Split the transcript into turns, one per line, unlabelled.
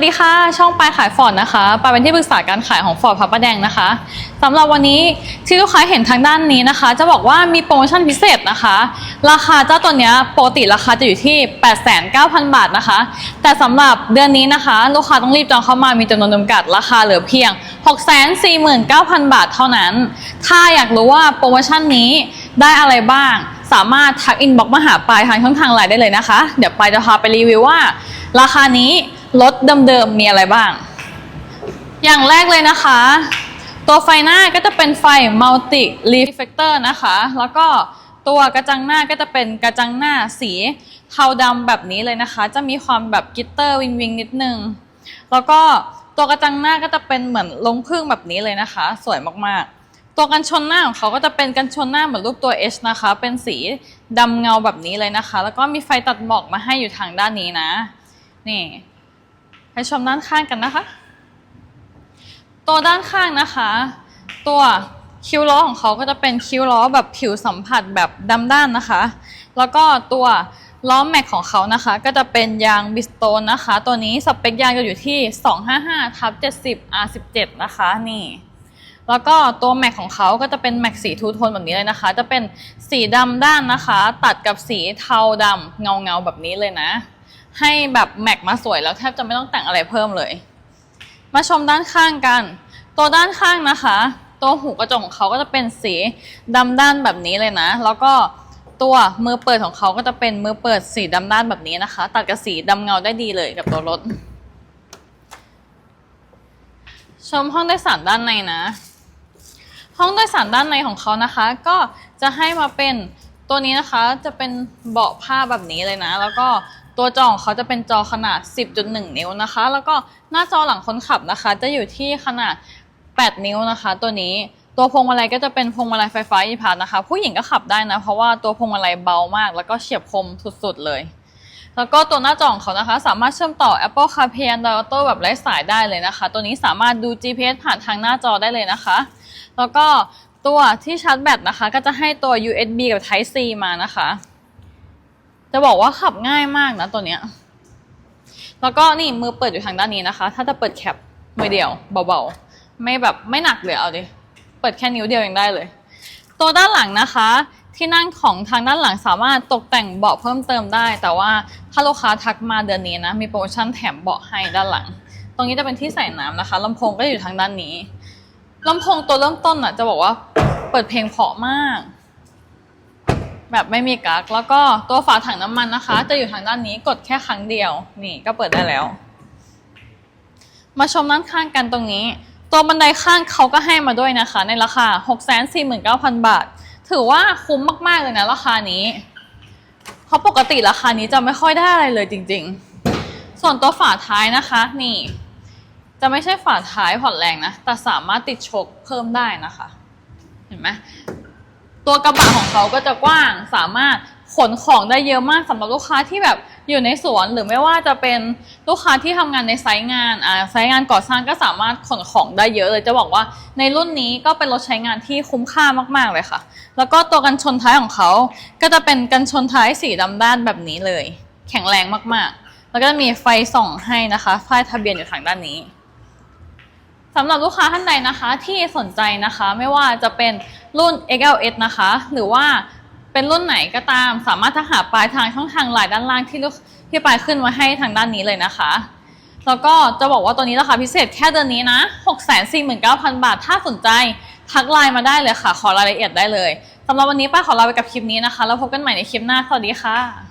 สวัสดีค่ะ ช่องปลายขายฟอร์ดนะคะปลายเป็นที่ปรึกษาการขายของฟอร์ดพระประแดงนะคะสำหรับวันนี้ที่ลูกค้าเห็นทางด้านนี้นะคะ จะบอกว่ามีโปรโมชั่นพิเศษนะคะ ราคาเจ้าตัวเนี้ยปกติราคาจะอยู่ที่ 89,000 บาทนะคะ แต่สำหรับเดือนนี้นะคะ ลูกค้าต้องรีบจองเข้ามามีจำนวนจำกัดราคาเหลือเพียง 649,000 บาทเท่านั้น ถ้าอยากรู้ว่าโปรโมชั่นนี้ได้อะไรบ้าง สามารถทักอินบ็อกมาหาปลายทางช่องทางไลน์ได้เลยนะคะ เดี๋ยวปลายจะพาไปรีวิวว่า ราคานี้ รถเดิมๆมีอะไรบ้าง อย่างแรกเลยนะคะ ตัวไฟหน้าก็จะเป็นไฟ Multi Reflector นะคะ แล้วก็ตัวกระจังหน้าก็จะเป็นกระจังหน้าสีเทาดำแบบนี้เลยนะคะ จะมีความแบบกิตเตอร์วิงวิงนิดนึง แล้วก็ตัวกระจังหน้าก็จะเป็นเหมือนลงพึ่งแบบนี้เลยนะคะ สวยมากๆ ตัวกันชนหน้าของเขาก็จะเป็นกันชนหน้าเหมือนรูปตัว H นะคะ เป็นสีดำเงาแบบนี้เลยนะคะ แล้วก็มีไฟตัดหมอกมาให้อยู่ทางด้านนี้นะ นี่ ให้ชมด้านข้างกันนะคะ ตัวด้านข้างนะคะ ตัวคิ้วล้อของเขาก็จะเป็นคิ้วล้อแบบผิวสัมผัสแบบดำด้านนะคะ แล้วก็ตัวล้อแม็กของเขานะคะ ก็จะเป็นยางบิสโตนนะคะ ตัวนี้สเปคยางจะอยู่ที่ 255ทับ70 R17 นะคะนี่ แล้วก็ตัวแม็กของเขาก็จะเป็นแม็กสีทูโทนแบบนี้เลยนะคะ จะเป็นสีดำด้านนะคะ ตัดกับสีเทาดำเงาเงาๆแบบนี้เลยนะ ให้แบบแม็กมาสวยแล้วแทบจะไม่ต้องแต่งอะไรเพิ่มเลย มาชมด้านข้างกัน ตัวด้านข้างนะคะ ตัวหูกระจกของเขาก็จะเป็นสีดำด้านแบบนี้เลยนะ แล้วก็ตัวมือเปิดของเขาก็จะเป็นมือเปิดสีดำด้านแบบนี้นะคะ ตัดกับสีดำเงาได้ดีเลยกับตัวรถ ชมห้องโดยสารด้านในนะ ห้องโดยสารด้านในของเขานะคะ ก็จะให้มาเป็นตัวนี้นะคะจะเป็นเบาะผ้าแบบนี้เลยนะ แล้วก็ ตัวจอของเขาจะเป็นจอขนาด 10.1 นิ้วนะคะ แล้วก็หน้าจอหลังคนขับนะคะ จะอยู่ที่ขนาด 8 นิ้วนะคะ ตัวนี้ตัวพวงมาลัยก็จะเป็นพวงมาลัยไฟฟ้าอีพาร์นะคะ ผู้หญิงก็ขับได้นะ เพราะว่าตัวพวงมาลัยเบามาก แล้วก็เฉียบคมสุดๆเลย แล้วก็ตัวหน้าจอของเขานะคะ สามารถเชื่อมต่อ Apple CarPlay Android Auto แบบไร้สายได้เลยนะคะ ตัวนี้สามารถดู GPS ผ่านทางหน้าจอได้เลยนะคะ แล้วก็ตัวที่ชาร์จแบตนะคะ ก็จะให้ตัว USB กับ Type C มานะคะ จะบอกว่าขับง่ายมากนะตัวเนี้ย แล้วก็นี่มือเปิดอยู่ทางด้านนี้นะคะ ถ้าจะเปิดแคปมือเดียวเบาๆ ไม่แบบไม่หนักเลยเอาดิ เปิดแค่นิ้วเดียวยังได้เลย ตัวด้านหลังนะคะ ที่นั่งของทางด้านหลังสามารถตกแต่งเบาะเพิ่มเติมได้ แต่ว่าถ้าลูกค้าทักมาเดือนนี้นะ มีโปรโมชั่นแถมเบาะให้ด้านหลัง ตรงนี้จะเป็นที่ใส่น้ำนะคะลำโพงก็อยู่ทางด้านนี้ลำโพงตัวเริ่มต้นอะจะบอกว่าเปิดเพลงเพราะมาก แบบไม่มีกั๊กแล้วก็ตัวฝาถังน้ำมันนะคะ จะอยู่ทางด้านนี้กดแค่ครั้งเดียว นี่ก็เปิดได้แล้ว มาชมด้านข้างกันตรงนี้ ตัวบันไดข้างเขาก็ให้มาด้วยนะคะ ในราคา 649,000 บาท ถือว่าคุ้มมากๆเลยนะราคานี้ เพราะปกติราคานี้จะไม่ค่อยได้อะไรเลยจริง ๆ ส่วนตัวฝาท้ายนะคะ นี่ จะไม่ใช่ฝาท้ายผ่อนแรงนะ แต่สามารถติดชคเพิ่มได้นะคะ เห็นไหม ตัวกระบะของเขาก็จะกว้างสามารถขนของได้เยอะมากสำหรับลูกค้าที่แบบอยู่ในสวนหรือไม่ว่าจะเป็นลูกค้าที่ทำงานในไซต์งานอ่าไซต์งานก่อสร้างก็สามารถขนของได้เยอะเลยจะบอกว่าในรุ่นนี้ก็เป็นรถใช้งานที่คุ้มค่ามาก ๆเลยค่ะ แล้วก็ตัวกันชนท้ายของเขาก็จะเป็นกันชนท้ายสีดำด้านแบบนี้เลย แข็งแรงมากๆ แล้วก็จะมีไฟส่องให้นะคะป้ายทะเบียนอยู่ทางด้านนี้ สำหรับลูกค้าท่านใดนะคะที่สนใจนะคะไม่ว่าจะเป็นรุ่น XLS นะคะ หรือว่าเป็นรุ่นไหนก็ตาม สามารถทักหาปลายทางช่องทางไลน์ด้านล่างที่ลูกที่ปลายขึ้นไว้ให้ทางด้านนี้เลยนะคะแล้วก็จะบอกว่าตัวนี้ราคาพิเศษแค่เดือนนี้นะ 649,000 บาท ถ้าสนใจทักไลน์มาได้เลยค่ะ ขอรายละเอียดได้เลยสำหรับวันนี้ป้าขอลาไปกับคลิปนี้นะคะ แล้วพบกันใหม่ในคลิปหน้า สวัสดีค่ะ